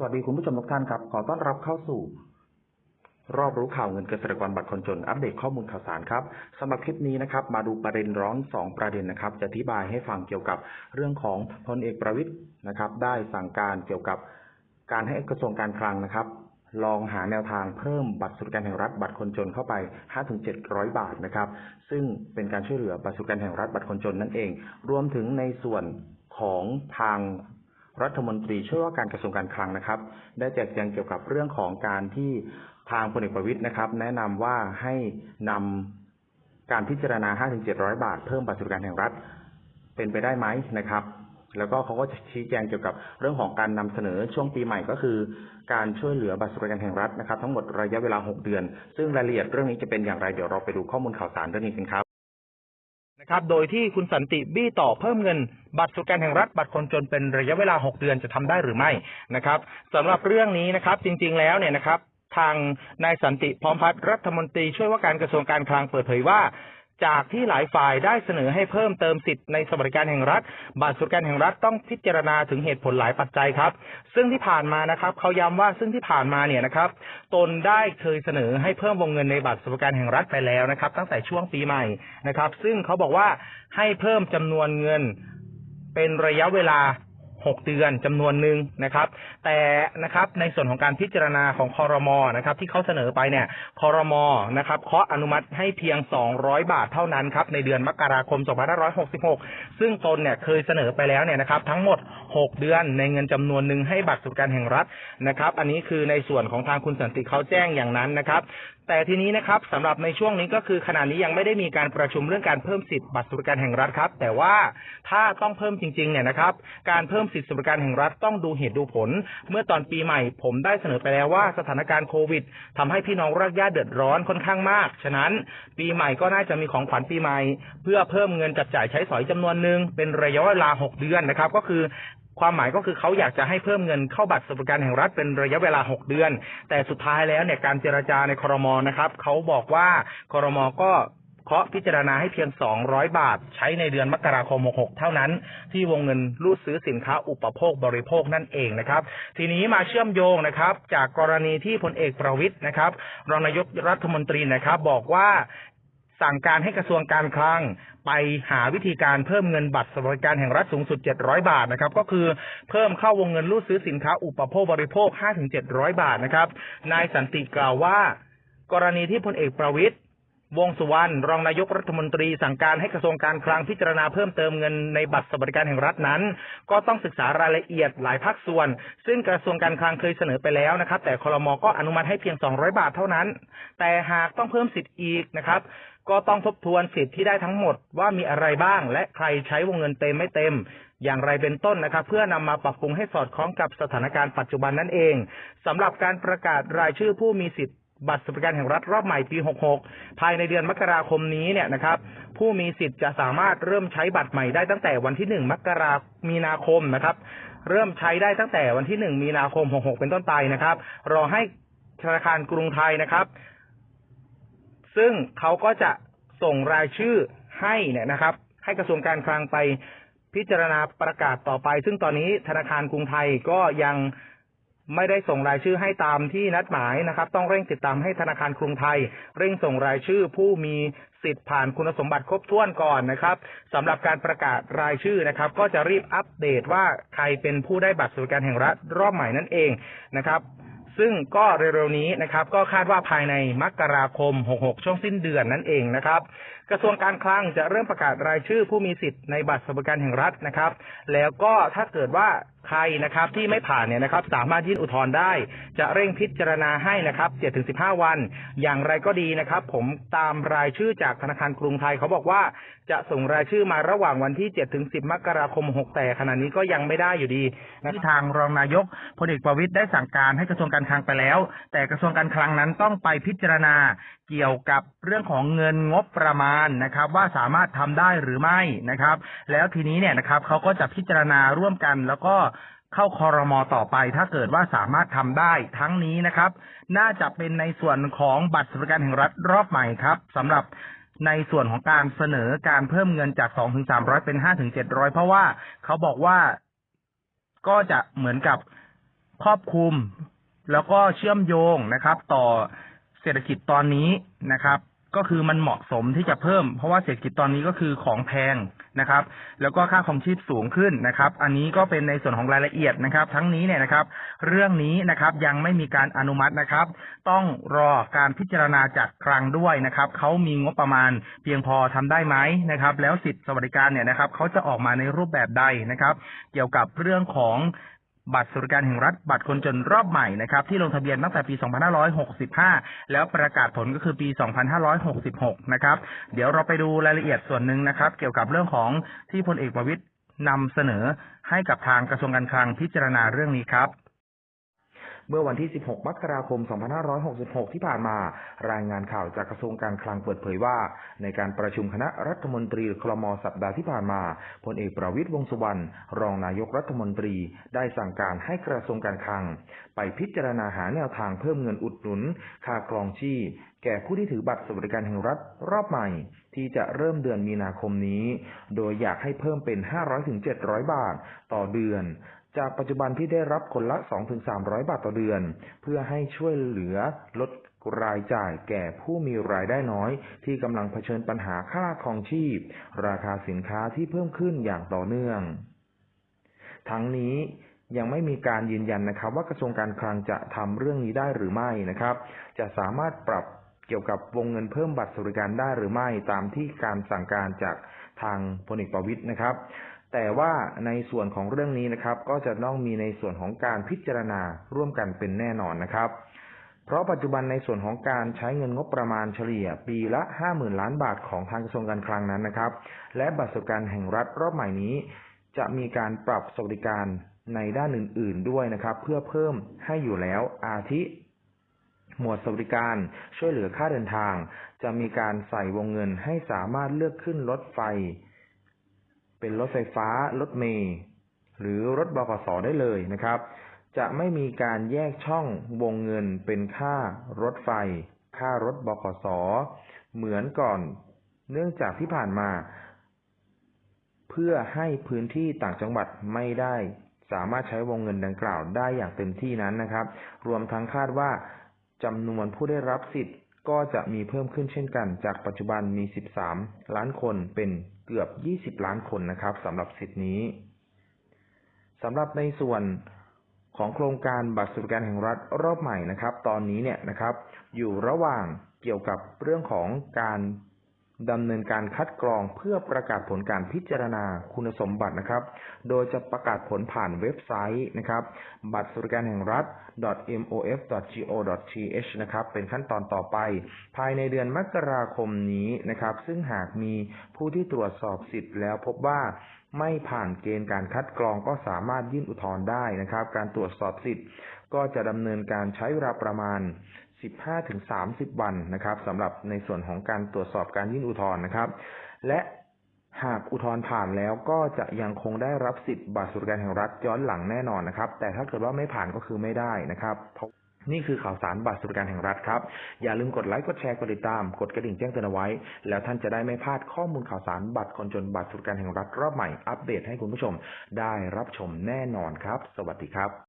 สวัสดีคุณผู้ชมทุกท่านครับ ขอต้อนรับเข้าสู่ รอบรู้ข่าวเงินเกษตรกรบัตรคนจน อัปเดตข้อมูลข่าวสารครับสำหรับคลิปนี้นะครับ มาดูประเด็นร้อน 2 ประเด็นนะครับ จะอธิบายให้ฟังเกี่ยวกับเรื่องของพลเอกประวิตย์นะครับ ได้สั่งการเกี่ยวกับการให้กระทรวงการคลังนะครับ ลองหาแนวทางเพิ่มบัตรสวัสดิการแห่งรัฐบัตรคนจนเข้าไป 5-700 บาทนะครับ ซึ่งเป็นการช่วยเหลือบัตรสวัสดิการแห่งรัฐบัตรคนจนนั่นเอง รวมถึงในส่วนของทาง รัฐมนตรีช่วยว่าการกระทรวงการคลังนะครับ ได้แจกแจงเกี่ยวกับเรื่องของการที่ทางพลเอกประวิตยนะครับ แนะนำว่าให้นำการพิจารณา 5-700 บาท เพิ่มบัตรสวัสดิการแห่งรัฐ เป็นไปได้ไหมนะครับ แล้วก็เขาก็จะชี้แจงเกี่ยวกับเรื่องของการนำเสนอช่วงปีใหม่ก็คือ การช่วยเหลือบัตรสวัสดิการแห่งรัฐนะครับ ทั้งหมดระยะเวลา 6 เดือน ซึ่งรายละเอียดเรื่องนี้จะเป็นอย่างไรเดี๋ยวเราไปดูข้อมูลข่าวสารเรื่องนี้กันครับ นะครับ โดยที่คุณสันติบี้ต่อเพิ่มเงิน บัตรสวัสดิการแห่งรัฐบัตรคนจนเป็นระยะเวลา 6 เดือนจะทำได้หรือไม่นะครับสำหรับเรื่องนี้นะครับ จริง ๆ แล้วเนี่ยนะครับ ทางนายสันติพร้อมพัฒน์รัฐมนตรีช่วยว่าการกระทรวงการคลังเปิดเผยว่า จากที่หลายฝ่ายได้เสนอให้เพิ่มเติมสิทธิ์ในสวัสดิการแห่งรัฐ บัตรสวัสดิการแห่งรัฐต้องพิจารณาถึงเหตุผลหลายปัจจัยครับ ซึ่งที่ผ่านมานะครับเขาย้ำว่าซึ่งที่ผ่านมาเนี่ยนะครับ ตนได้เคยเสนอให้เพิ่มวงเงินในบัตรสวัสดิการแห่งรัฐไปแล้วนะครับ ตั้งแต่ช่วงปีใหม่นะครับ ซึ่งเขาบอกว่าให้เพิ่มจำนวนเงินเป็นระยะเวลา 6 เดือนจำนวนหนึ่งนะครับ แต่นะครับในส่วนของการพิจารณาของคอรมอนะครับ ที่เขาเสนอไปเนี่ยคอรมอนะครับเคาะอนุมัติให้เพียง 200 บาทเท่านั้นครับในเดือนมกราคม 2566 ซึ่งตนเนี่ยเคยเสนอไปแล้วเนี่ยนะครับ ทั้งหมด 6 เดือนในเงินจำนวนหนึ่งให้บัตรสวัสดิการแห่งรัฐนะครับ อันนี้คือในส่วนของทางคุณสันติเขาแจ้งอย่างนั้นนะครับ แต่ทีนี้นะครับสำหรับในช่วงนี้ก็คือขณะนี้ยังไม่ได้มีการประชุมเรื่องการเพิ่มสิทธิ์บัตรสวัสดิการแห่งรัฐครับ แต่ว่าถ้าต้องเพิ่มจริงๆเนี่ยนะครับ การเพิ่มสิทธิสวัสดิการแห่งรัฐต้องดูเหตุดูผล เมื่อตอนปีใหม่ ผมได้เสนอไปแล้วว่าสถานการณ์โควิดทำให้พี่น้องรากหญ้าเดือดร้อนค่อนข้างมาก ฉะนั้น ปีใหม่ก็น่าจะมีของขวัญปีใหม่ เพื่อเพิ่มเงินจับจ่ายใช้สอยจำนวนหนึ่งเป็นระยะเวลา 6 เดือนนะครับ ก็คือ ความหมายก็คือเขาอยากจะให้เพิ่มเงินเข้าบัตรสวัสดิการแห่งรัฐเป็นระยะเวลา 6 เดือน แต่สุดท้ายแล้วเนี่ยการเจรจาในครมนะครับเขาบอกว่าครมก็เคาะพิจารณาให้เพียง 200 บาท ใช้ในเดือนมกราคม 66 เท่านั้น ที่วงเงินรูดซื้อสินค้าอุปโภคบริโภคนั่นเองนะครับ ทีนี้มาเชื่อมโยงนะครับ จากกรณีที่พลเอกประวิตยนะครับรองนายกรัฐมนตรีนะครับ บอกว่า สั่งการให้กระทรวงการคลังไปหาวิธีการเพิ่มเงินบัตรสวัสดิการแห่งรัฐสูงสุด 700 บาทนะครับ ก็คือเพิ่มเข้าวงเงินรูดซื้อสินค้าอุปโภคบริโภค 5-700 บาทนะครับ นายสันติกล่าวว่า กรณีที่พลเอกประวิตยวงสุวรรณรองนายกรัฐมนตรีสั่งการให้กระทรวงการคลังพิจารณาเพิ่มเติมเงินในบัตรสวัสดิการแห่งรัฐนั้น ก็ต้องศึกษารายละเอียดหลายภาคส่วน ซึ่งกระทรวงการคลังเคยเสนอไปแล้วนะครับ แต่คลมก็อนุมัติให้เพียง 200 บาทเท่านั้น แต่หากต้องเพิ่มสิทธิ์อีกนะครับ ก็ต้องทบทวนสิทธิ์ที่ได้ทั้งหมดว่ามีอะไรบ้าง และใครใช้วงเงินเต็มไม่เต็ม อย่างไรเป็นต้นนะครับ เพื่อนำมาปรับปรุงให้สอดคล้องกับสถานการณ์ปัจจุบันนั่นเองสำหรับการประกาศรายชื่อผู้มีสิทธิ์บัตรสวัสดิการแห่งรัฐรอบใหม่ปี 66 ภายในเดือนมกราคมนี้เนี่ยนะครับ ผู้มีสิทธิ์จะสามารถเริ่มใช้บัตรใหม่ได้ตั้งแต่วันที่ 1 มกรามีนาคมนะครับ เริ่มใช้ได้ตั้งแต่วันที่ 1 มีนาคม 66 เป็นต้นไปนะครับ รอให้ธนาคารกรุงไทยนะครับ ซึ่งเขาก็จะส่งรายชื่อให้เนี่ยนะครับ ให้กระทรวงการคลังไปพิจารณาประกาศต่อไป ซึ่งตอนนี้ธนาคารกรุงไทยก็ยังไม่ได้ส่งรายชื่อให้ตามที่นัดหมายนะครับ ต้องเร่งติดตามให้ธนาคารกรุงไทย เร่งส่งรายชื่อผู้มีสิทธิ์ผ่านคุณสมบัติครบถ้วนก่อนนะครับสำหรับการประกาศรายชื่อนะครับ ก็จะรีบอัปเดตว่าใครเป็นผู้ได้บัตรสวัสดิการแห่งรัฐรอบใหม่นั่นเองนะครับ ซึ่งก็เร็วๆนี้นะครับ ก็คาดว่าภายในมกราคม 66 ช่วงสิ้นเดือนนั่นเองนะครับ กระทรวงการคลังจะเริ่มประกาศรายชื่อผู้มีสิทธิ์ในบัตรสวัสดิการแห่งรัฐนะครับ แล้วก็ถ้าเกิดว่าใครนะครับที่ไม่ผ่านเนี่ยนะครับ สามารถยื่นอุทธรณ์ได้ จะเร่งพิจารณาให้นะครับ7-15 วัน อย่างไรก็ดีนะครับ ผมตามรายชื่อจากธนาคารกรุงไทยเขาบอกว่าจะส่งรายชื่อมาระหว่างวันที่ 7-10 มกราคม 6 แต่ขณะนี้ก็ยังไม่ได้อยู่ดีนะที่ทางรองนายกพลเอกประวิตยได้สั่งการให้กระทรวงการคลังไปแล้ว แต่กระทรวงการคลังนั้นต้องไปพิจารณา เกี่ยวกับเรื่องของเงินงบประมาณนะครับ ว่าสามารถทำได้หรือไม่นะครับ แล้วทีนี้เนี่ยนะครับเขาก็จะพิจารณาร่วมกัน แล้วก็เข้าคอรมอต่อไป ถ้าเกิดว่าสามารถทำได้ทั้งนี้นะครับ น่าจะเป็นในส่วนของบัตรสวัสดิการแห่งรัฐรอบใหม่ครับสำหรับในส่วนของการเสนอการเพิ่มเงินจาก2ถึง300 เป็น5ถึง700 เพราะว่าเขาบอกว่าก็จะเหมือนกับครอบคลุม แล้วก็เชื่อมโยงนะครับ ต่อ เศรษฐกิจตอนนี้นะครับ ก็คือมันเหมาะสมที่จะเพิ่ม เพราะว่าเศรษฐกิจตอนนี้ก็คือของแพงนะครับ แล้วก็ค่าคองชีพสูงขึ้นนะครับ อันนี้ก็เป็นในส่วนของรายละเอียดนะครับ ทั้งนี้เนี่ยนะครับ เรื่องนี้นะครับยังไม่มีการอนุมัตินะครับ ต้องรอการพิจารณาจากคลังด้วยนะครับเขามีงบประมาณเพียงพอทำได้ไหมนะครับ แล้วสิทธิสวัสดิการเนี่ยนะครับเขาจะออกมาในรูปแบบใดนะครับ เกี่ยวกับเรื่องของ บัตรสวัสดิการแห่งรัฐบัตรคนจนรอบใหม่นะครับที่ลงทะเบียนตั้งแต่ปี 2565 แล้วประกาศผลก็คือปี 2566 นะครับ เดี๋ยวเราไปดูรายละเอียดส่วนหนึ่งนะครับ เกี่ยวกับเรื่องของที่พลเอกประวิตยนำเสนอให้กับทางกระทรวงการคลังพิจารณาเรื่องนี้ครับ เมื่อวันที่ 16 มกราคม 2566 ที่ผ่านมา รายงานข่าวจากกระทรวงการคลังเปิดเผยว่า ในการประชุมคณะรัฐมนตรีคลมสัปดาห์ที่ผ่านมาพลเอกประวิตยวงษ์สุวรรณรองนายกรัฐมนตรีได้สั่งการให้กระทรวงการคลัง ไปพิจารณาหาแนวทางเพิ่มเงินอุดหนุน ค่าครองชีพแก่ผู้ที่ถือบัตรสวัสดิการแห่งรัฐรอบใหม่ ที่จะเริ่มเดือนมีนาคมนี้ โดยอยากให้เพิ่มเป็น 500-700 บาทต่อเดือน จากปัจจุบันที่ได้รับคนละ 2-300 บาทต่อเดือน เพื่อให้ช่วยเหลือลดรายจ่ายแก่ผู้มีรายได้น้อย ที่กำลังเผชิญปัญหาค่าครองชีพ ราคาสินค้าที่เพิ่มขึ้นอย่างต่อเนื่อง ทั้งนี้ยังไม่มีการยืนยันนะครับ ว่ากระทรวงการคลังจะทำเรื่องนี้ได้หรือไม่นะครับ จะสามารถปรับเกี่ยวกับวงเงินเพิ่มบัตรสวัสดิการได้หรือไม่ตามที่การสั่งการจากทางพลเอกประวิตยนะครับ แต่ว่าในส่วนของเรื่องนี้นะครับ ก็จะต้องมีในส่วนของการพิจารณาร่วมกันเป็นแน่นอนนะครับ เพราะปัจจุบันในส่วนของการใช้เงินงบประมาณเฉลี่ยปีละ 50,000 ล้านบาทของทางกระทรวงการคลังนั้นนะครับ และบัตรสวัสดิการแห่งรัฐรอบใหม่นี้ จะมีการปรับสวัสดิการในด้านอื่น ๆ ด้วยนะครับ เพื่อเพิ่มให้อยู่แล้วอาทิ หมวดสวัสดิการช่วยเหลือค่าเดินทาง จะมีการใส่วงเงินให้สามารถเลือกขึ้นรถไฟ เป็นรถไฟฟ้า รถเมล์หรือรถบขสได้เลยนะครับ จะไม่มีการแยกช่องวงเงินเป็นค่ารถไฟ ค่ารถบขส เหมือนก่อน เนื่องจากที่ผ่านมา เพื่อให้พื้นที่ต่างจังหวัดไม่ได้สามารถใช้วงเงินดังกล่าวได้อย่างเต็มที่นั้นนะครับ รวมทั้งคาดว่าจำนวนผู้ได้รับสิทธิ์ ก็จะมีเพิ่มขึ้นเช่นกัน จากปัจจุบันมี 13 ล้านคนเป็นเกือบ 20 ล้านคนนะครับสำหรับสิทธินี้สำหรับในส่วนของโครงการบัตรสวัสดิการแห่งรัฐรอบใหม่นะครับ ตอนนี้เนี่ยนะครับ อยู่ระหว่างเกี่ยวกับเรื่องของการ ดำเนินการคัดกรองเพื่อประกาศผลการพิจารณาคุณสมบัตินะครับ โดยจะประกาศผลผ่านเว็บไซต์นะครับ บัตรสวัสดิการแห่งรัฐ mof.go.th นะครับ เป็นขั้นตอนต่อไป ภายในเดือนมกราคมนี้นะครับ ซึ่งหากมีผู้ที่ตรวจสอบสิทธิ์แล้วพบว่าไม่ผ่านเกณฑ์การคัดกรองก็สามารถยื่นอุทธรณ์ได้นะครับ การตรวจสอบสิทธิ์ก็จะดำเนินการใช้เวลาประมาณ 15-30 วันนะครับสำหรับในส่วนของการตรวจสอบการยื่นอุทธรณ์นะครับ และหากอุทธรณ์ผ่านแล้วก็จะยังคงได้รับสิทธิ์บัตรสวัสดิการแห่งรัฐย้อนหลังแน่นอนนะครับ แต่ถ้าเกิดว่าไม่ผ่านก็คือไม่ได้นะครับเพราะนี่คือข่าวสารบัตรสวัสดิการแห่งรัฐครับ อย่าลืมกดไลค์ กดแชร์ กดติดตาม กดกระดิ่งแจ้งเตือนเอาไว้ แล้วท่านจะได้ไม่พลาดข้อมูลข่าวสารบัตรคนจนบัตรสวัสดิการแห่งรัฐรอบใหม่อัปเดตให้คุณผู้ชมได้รับชมแน่นอนครับ สวัสดีครับ